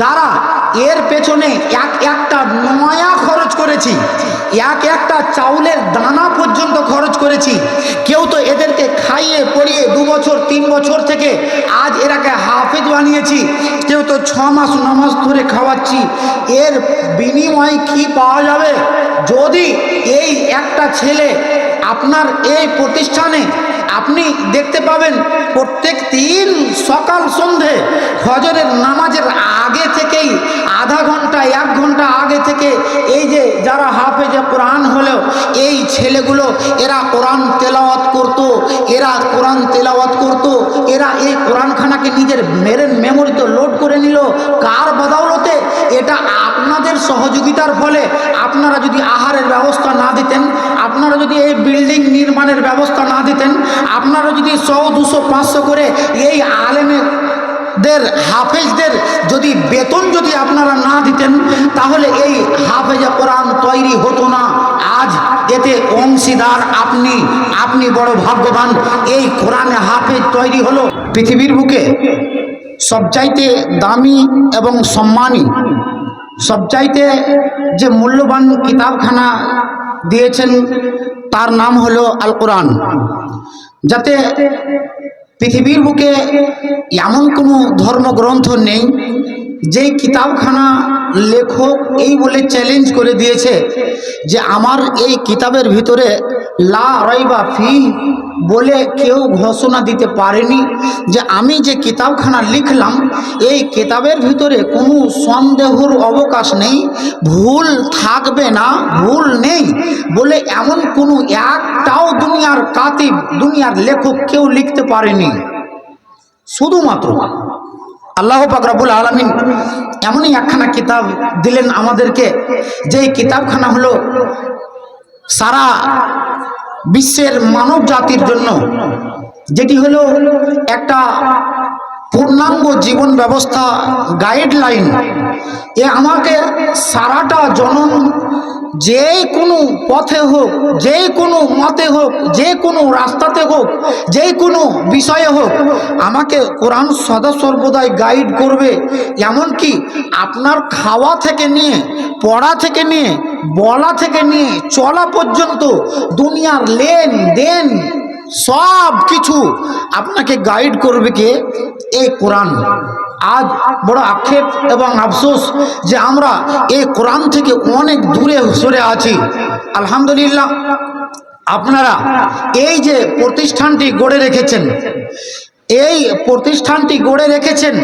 যারা এর পেছনে এক একটা নয়া খরচ করেছি, এক একটা চাউলের দানা পর্যন্ত খরচ করেছি, কেউ তো এদেরকে খাইয়ে পড়িয়ে দু বছর, তিন বছর থেকে আজ এরাকে হাফেজ বানিয়েছি, কেউ তো ছ মাস, ন মাস ধরে খাওয়াচ্ছি, এর বিনিময়ে কি পাওয়া যাবে? যদি এই একটা ছেলে আপনার এই প্রতিষ্ঠানে আপনি দেখতে পাবেন প্রত্যেক দিন সকাল, সন্ধে ফজরের নামাজের আগে থেকেই আধা ঘণ্টা, এক ঘণ্টা আগে থেকে এই যে যারা হাফেজে কোরআন হলেও এই ছেলেগুলো, এরা কোরআন তেলাওয়াত করত, এরা কোরআন তেলাওয়াত করত, এরা এই কোরআনখানাকে নিজের মেরেন মেমোরিতে লোড করে নিল। কার বদৌলতে এটা আপনাদের সহযোগিতার ফলে আপনারা যদি আহারের ব্যবস্থা না দিতেন, আপনারা যদি এই বিল্ডিং নির্মাণের ব্যবস্থা না দিতেন, আপনারা যদি শো দুশো পাঁচশো করে এই আলেমের দের হাফেজদের যদি বেতন যদি আপনারা না দিতেন, তাহলে এই হাফেজে কোরআন তৈরি হতো না। আজ এতে অংশীদার আপনি আপনি বড় ভাগ্যবান। এই কোরআনে হাফেজ তৈরি হলো। পৃথিবীর বুকে সবচাইতে দামি এবং সম্মানী সবচাইতে যে মূল্যবান কিতাবখানা দিয়েছেন, তার নাম হলো আল কোরআন যাতে পৃথিবীর বুকে এমন কোনো ধর্মগ্রন্থ নেই, যেই কিতাবখানা লেখক এই বলে চ্যালেঞ্জ করে দিয়েছে যে আমার এই কিতাবের ভিতরে লা রাইবা ফি বলে কেউ ঘোষণা দিতে পারেনি যে আমি যে কিতাবখানা লিখলাম, এই কিতাবের ভিতরে কোনো সন্দেহর অবকাশ নেই, ভুল থাকবে না, ভুল নেই বলে এমন কোনো একটাও দুনিয়ার কাতিব, দুনিয়ার লেখক কেউ লিখতে পারেনি। শুধুমাত্র আল্লাহ পাকরাবুল আলমিন এমনই একখানা কিতাব দিলেন আমাদেরকে, যেই কিতাবখানা হলো সারা বিশ্বের মানব জাতির জন্য যেটি হলো একটা পূর্ণাঙ্গ জীবন ব্যবস্থা গাইডলাইন এ আমাকে সারাটা জনম যে কোনো পথে হোক যে কোনো মতে হোক যে কোনো রাস্তাতে হোক যে কোনো বিষয়ে হোক, আমাকে কোরআন সদা সর্বদাই গাইড করবে। এমনকি আপনার খাওয়া থেকে নিয়ে, পড়া থেকে নিয়ে বলা থেকে নিয়ে চলা পর্যন্ত দুনিয়ার লেন দেন সব কিছু আপনাকে গাইড করবে কে? এই কোরআন। আজ বড় আক্ষেপ এবং আফসোস যে আমরা এই কোরআন থেকে অনেক দূরে সরে আছি। আলহামদুলিল্লাহ, আপনারা এই যে প্রতিষ্ঠানটি গড়ে রেখেছেন এই প্রতিষ্ঠানটি গড়ে রেখেছেন।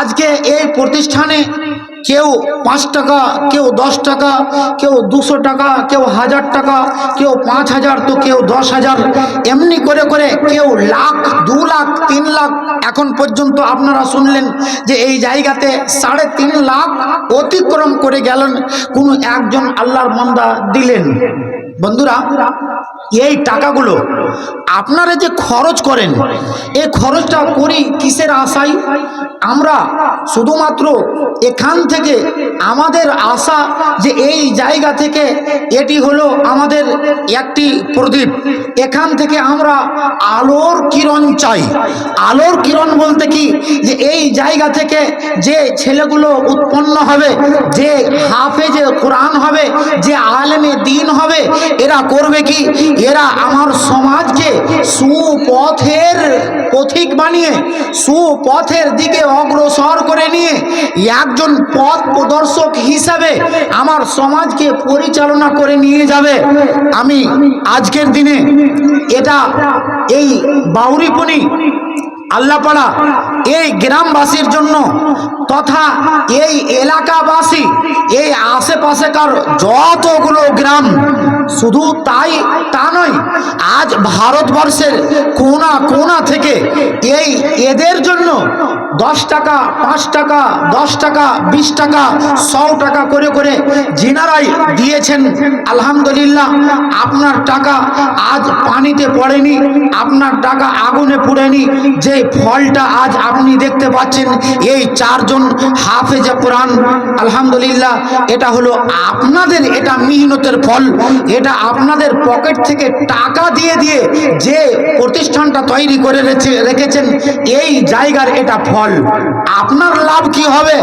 আজকে এই প্রতিষ্ঠানে কেউ পাঁচ টাকা, কেউ দশ টাকা, কেউ দুশো টাকা, কেউ হাজার টাকা, কেউ পাঁচ হাজার, তো কেউ দশ হাজার। এমনি করে করে কেউ লাখ, দু লাখ, তিন লাখ, এখন পর্যন্ত আপনারা শুনলেন যে এই জায়গাতে সাড়ে তিন লাখ অতিক্রম করে গেলেন, কোনো একজন আল্লাহর মন্দা দিলেন। বন্ধুরা, এই টাকাগুলো আপনারা যে খরচ করেন, এই খরচটা করি কিসের আশায়? আমরা শুধুমাত্র এখান থেকে আমাদের আশা যে এই জায়গা থেকে এটি হলো আমাদের একটি প্রদীপ। এখান থেকে আমরা আলোর কিরণ চাই। আলোর কিরণ বলতে কি? যে এই জায়গা থেকে যে ছেলেগুলো উৎপন্ন হবে, যে হাফেজে কোরআন হবে, যে আলেমে দিন হবে এরা করবে কি? এরা আমার সমাজকে সুপথের পথিক বানিয়ে, সুপথের দিকে অগ্রসর করে নিয়ে, একজন পথ প্রদর্শক হিসাবে আমার সমাজকে পরিচালনা করে নিয়ে যাবে। আমি আজকের দিনে এটা এই বাউরিপনি, আল্লাপাড়া, এই গ্রামবাসীর জন্য তথা এই এলাকাবাসী, এই আশেপাশেকার যতগুলো গ্রাম শুধু তাই তা নয় আজ ভারতবর্ষের কোনা কোনা থেকে এই এদের জন্য দশ টাকা, পাঁচ টাকা, দশ টাকা, বিশ টাকা শো টাকা করে করে জিনারাই দিয়েছেন। আলহামদুলিল্লাহ, আপনার টাকা আজ পানিতে পড়েনি, আপনার টাকা আগুনে পুড়েনি, যে ফলটা আজ আপনি দেখতে পাচ্ছেন, এই চারজন হাফেজে কোরআন, আলহামদুলিল্লাহ, এটা হলো আপনাদের, এটা মিহিনতের ফল, এটা আপনাদের পকেট থেকে টাকা দিয়ে দিয়ে যে প্রতিষ্ঠানটা তৈরি করে রেখে- রেখেছেন, এই জায়গার এটা ফল। ফল আপনার লাভ কি হবে?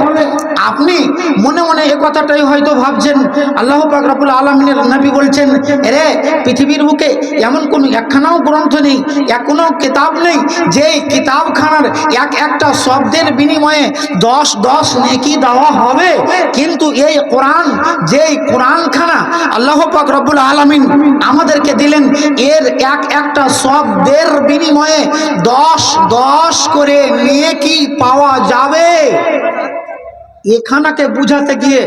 আপনি মনে মনে এ কথাটাই হয়তো ভাবছেন। আল্লাহ পাক রব্বুল আলমিনের নবী বলছেন রে পৃথিবীর বুকে এমন কোন একখানাও গ্রন্থ নেই এক কোনো কিতাব নেই যে কিতাবখানার এক একটা শব্দের বিনিময়ে দশ দশ নেকি দেওয়া হবে। কিন্তু এই কোরআন, যেই কোরআনখানা আল্লাহ পাক রব্বুল আলমিন আমাদেরকে দিলেন, এর এক একটা শব্দের বিনিময়ে দশ দশ করে নেকি পাওয়া যাবে। এখানাকে বুঝাতে গিয়ে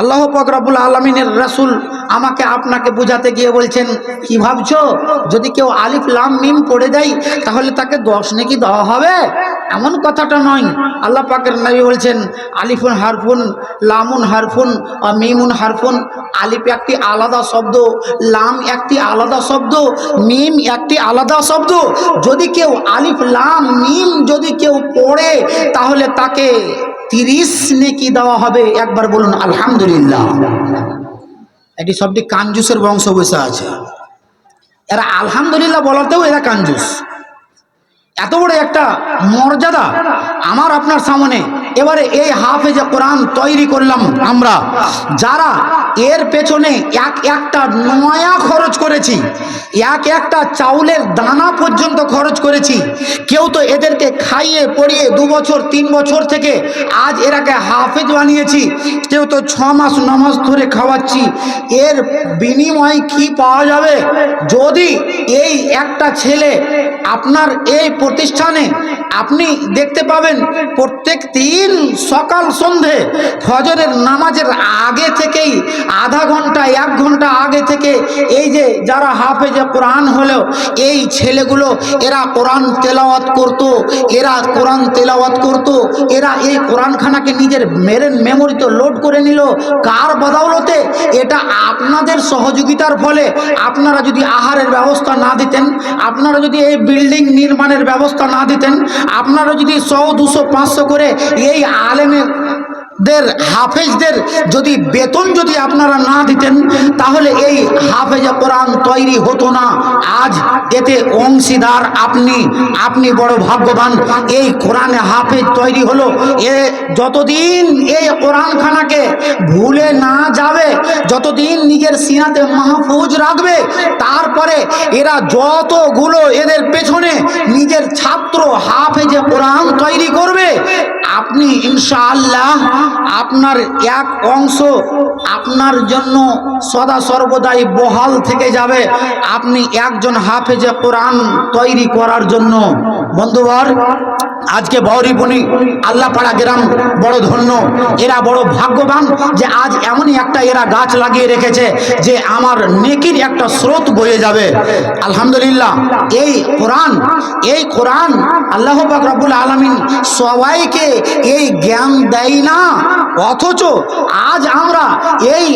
আল্লাহ পকরাবুল আলমিনের রাসুল আমাকে আপনাকে বুঝাতে গিয়ে বলছেন, কি ভাবছ? যদি কেউ আলিফ লাম মিম পড়ে দেয়, তাহলে তাকে দশ নাকি দেওয়া হবে? এমন কথাটা নয়। আল্লাহ পাকের নবী বলছেন, আলিফুন হারফুন, লামুন হারফুন মিমুন হারফুন, আলিফ একটি আলাদা শব্দ, লাম একটি আলাদা শব্দ, মিম একটি আলাদা শব্দ। যদি কেউ আলিফ, লাম, মিম যদি কেউ পড়ে, তাহলে তাকে তিরিশ নেকি দেওয়া হবে। একবার বলুন, আলহামদুলিল্লাহ। এটি সবটি কাঞ্জুসের বংশ বসে আছে। এরা আলহামদুলিল্লাহ বলাতেও এরা কাঞ্জুস এত বড় একটা মর্যাদা। আমার আপনার সামনে এবারে এই হাফেজে কোরআন তৈরি করলাম আমরা। যারা এর পেছনে এক একটা নয়া খরচ করেছি, এক একটা চাউলের দানা পর্যন্ত খরচ করেছি, কেউ তো এদেরকে খাইয়ে, পড়িয়ে দু বছর, তিন বছর থেকে আজ এরাকে হাফেজ বানিয়েছি, কেউ তো ছ মাস ন মাস ধরে খাওয়াচ্ছি, এর বিনিময় কি পাওয়া যাবে? যদি এই একটা ছেলে আপনার এই প্রতিষ্ঠানে আপনি দেখতে পাবেন প্রত্যেক দিন সকাল, সন্ধে ফজরের নামাজের আগে থেকেই, আধা ঘণ্টা, এক ঘণ্টা আগে থেকে এই যে যারা হাফেজে কোরআন হলো এই ছেলেগুলো এরা কোরআন তেলাওয়াত করত, এরা কোরআন তেলাওয়াত করত, এরা এই কোরআনখানাকে নিজের মেরেন মেমোরিতে লোড করে নিল। কার বদৌলতে? এটা আপনাদের সহযোগিতার ফলে আপনারা যদি আহারের ব্যবস্থা না দিতেন, আপনারা যদি এই বিল্ডিং নির্মাণের ব্যবস্থা না দিতেন, আপনারা যদি শো দুশো, পাঁচশো করে এই আলেমের দের হাফেজদের যদি বেতন যদি আপনারা না দিতেন, তাহলে এই হাফেজে কোরআন তৈরি হতো না। আজ এতে অংশীদার আপনি আপনি বড় ভাগ্যবান। এই কোরআনে হাফেজ তৈরি হলো। এ যতদিন এই কোরআনখানাকে ভুলে না যাবে, যতদিন নিজের সিনাতে মাহফুজ রাখবে তারপরে এরা যতগুলো এদের পেছনে নিজের ছাত্র হাফেজে কোরআন তৈরি করবে, আপনি ইনশাআল্লাহ আপনার এক অংশ আপনার জন্য সদা সর্বদাই বহাল থেকে যাবে। আপনি একজন হাফেজে কোরআন তৈরি করার জন্য। বন্ধুবর আজকে বৌরিবনি আল্লাপাড়া গ্রাম বড় ধন্য। এরা বড় ভাগ্যবান যে আজ এমনই একটা এরা গাছ লাগিয়ে রেখেছে যে আমার নেকির একটা স্রোত বয়ে যাবে। আলহামদুলিল্লাহ, এই কোরআন এই কোরআন আল্লাহ পাক আলমিন সবাইকে এই জ্ঞান দেয় না। অথচ আজ আমরা এই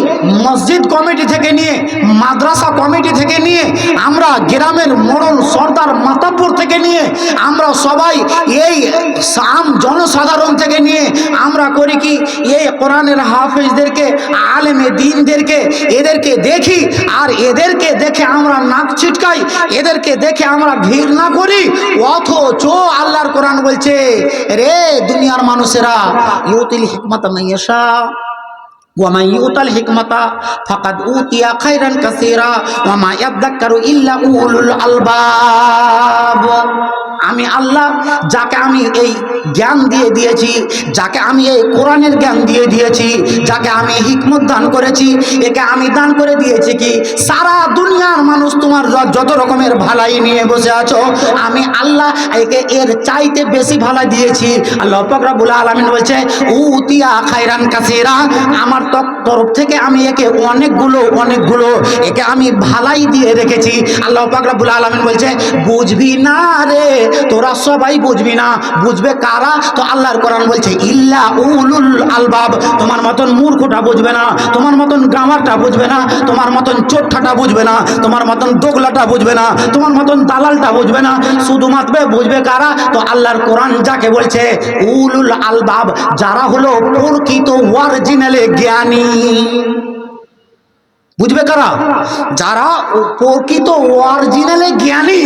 মসজিদ কমিটি থেকে নিয়ে, মাদ্রাসা কমিটি থেকে নিয়ে, আমরা গ্রামের মোড়ল সর্দার মাতাপুর থেকে নিয়ে আমরা সবাই এই সাম জনসাধারণ থেকে নিয়ে আমরা করি কি, এই কোরআনের হাফিজদেরকে, আলেমে দিনদেরকে, এদেরকে দেখি, আর এদেরকে দেখে আমরা নাক ছিটকাই, এদেরকে দেখে আমরা ভিড় না করি অথ চো আল্লাহর কোরআন বলছে, রে দুনিয়ার মানুষেরা, ইউতিল হিকমত মাইয়াশা ওয়ামা ইউতাল উতিয়া ইল্লা আলবাব। আমি আল্লাহ যাকে আমি এই জ্ঞান দিয়ে দিয়েছি, যাকে আমি এই কোরআনের জ্ঞান দিয়ে দিয়েছি, যাকে আমি হিকমত দান করেছি, একে আমি দান করে দিয়েছি কি? সারা দুনিয়ার মানুষ তোমার যত রকমের ভালাই নিয়ে বসে আছো, আমি আল্লাহ একে এর চাইতে বেশি ভালাই দিয়েছি। আল্লাহ ফকরাবুল আলমিন বলছে, উতিয়া খাইরান কাসিরা আমার তরফ থেকে আমি একে অনেকগুলো অনেকগুলো একে আমি ভালাই দিয়ে রেখেছি। আল্লাহ পাকরাবুল আলমিন বলছে, বুঝবি না রে তোরা সবাই বুঝবি না। বুঝবে কারা? তো আল্লাহর কোরআন বলছে, ইল্লা উলুল আলবাব। তোমার মতন মূর্খটা বুঝবে না, তোমার মতন গ্রামারটা বুঝবে না, তোমার মতন চোট্টাটা বুঝবে না, তোমার মতন দোগলাটা বুঝবে না, তোমার মতন দালালটা বুঝবে না। শুধুমাত্র বুঝবে কারা? তো আল্লাহর কোরআন যাকে বলছে, উলুল আলবাব, যারা হলো প্রকৃত অরিজিনালে জ্ঞানী। বুঝবে কারা? যারা প্রকৃত অরিজিনালে জ্ঞানী,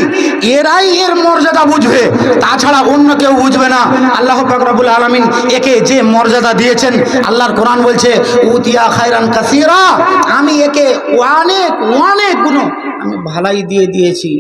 এরাই এর মর্যাদা বুঝবে। তাছাড়া অন্য কেউ বুঝবে না। আল্লাহ ফাকরাবুল আলমিন একে যে মর্যাদা দিয়েছেন, আল্লাহর কোরআন বলছে, উতিয়া খায়রান কাসিরা আমি একে অনেক অনেক গুণ আমি ভালাই দিয়ে দিয়েছি।